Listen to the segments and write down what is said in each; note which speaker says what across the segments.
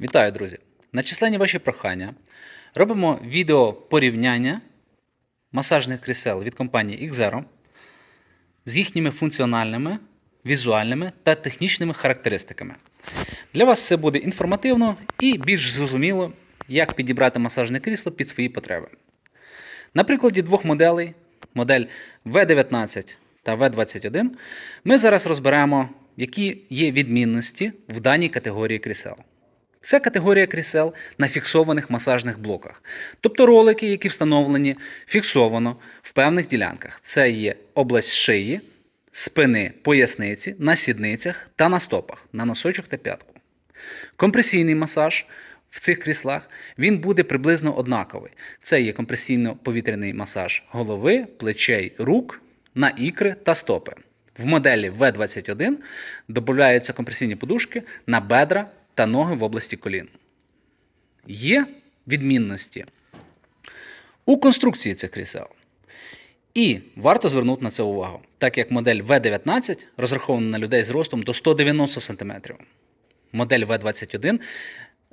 Speaker 1: Вітаю, друзі! На численні ваші прохання робимо відео порівняння масажних крісел від компанії Xero з їхніми функціональними, візуальними та технічними характеристиками. Для вас це буде інформативно і більш зрозуміло, як підібрати масажне крісло під свої потреби. На прикладі двох моделей, модель V19 та V21, ми зараз розберемо, які є відмінності в даній категорії крісел. Це категорія крісел на фіксованих масажних блоках, тобто ролики, які встановлені фіксовано в певних ділянках. Це є область шиї, спини, поясниці, на сідницях та на стопах, на носочок та п'ятку. Компресійний масаж в цих кріслах він буде приблизно однаковий. Це є компресійно-повітряний масаж голови, плечей, рук на ікри та стопи. В моделі V21 додаються компресійні подушки на бедра та ноги в області колін. Є відмінності у конструкції цих крісел. І варто звернути на це увагу, так як модель V19 розрахована на людей з ростом до 190 см. Модель V21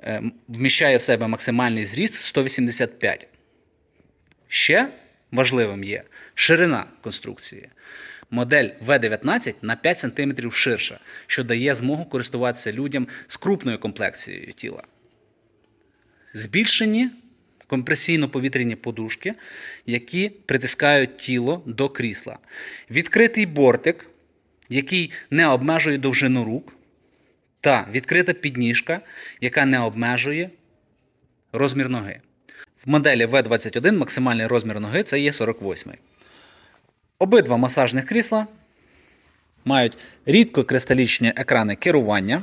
Speaker 1: е, вміщає в себе максимальний зріст 185 Ще важливим є ширина конструкції. Модель V19 на 5 см ширша, що дає змогу користуватися людям з крупною комплекцією тіла. Збільшені компресійно-повітряні подушки, які притискають тіло до крісла. Відкритий бортик, який не обмежує довжину рук, та відкрита підніжка, яка не обмежує розмір ноги. В моделі V21 максимальний розмір ноги це є 48. Обидва масажних крісла мають рідкокристалічні екрани керування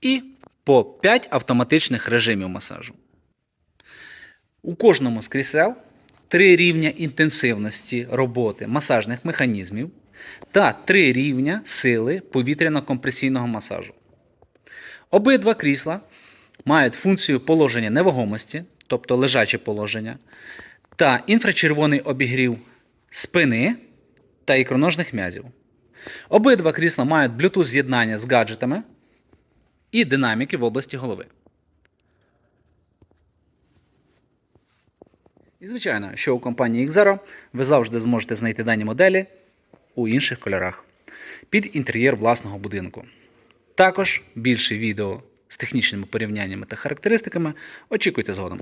Speaker 1: і по 5 автоматичних режимів масажу. У кожному з крісел три рівня інтенсивності роботи масажних механізмів та три рівня сили повітряно-компресійного масажу. Обидва крісла мають функцію положення невагомості, тобто лежаче положення, та інфрачервоний обігрів спини та ікроножних м'язів. Обидва крісла мають Bluetooth з'єднання з гаджетами і динаміки в області голови. І звичайно, що у компанії Xero ви завжди зможете знайти дані моделі у інших кольорах під інтер'єр власного будинку. Також більше відео з технічними порівняннями та характеристиками очікуйте згодом.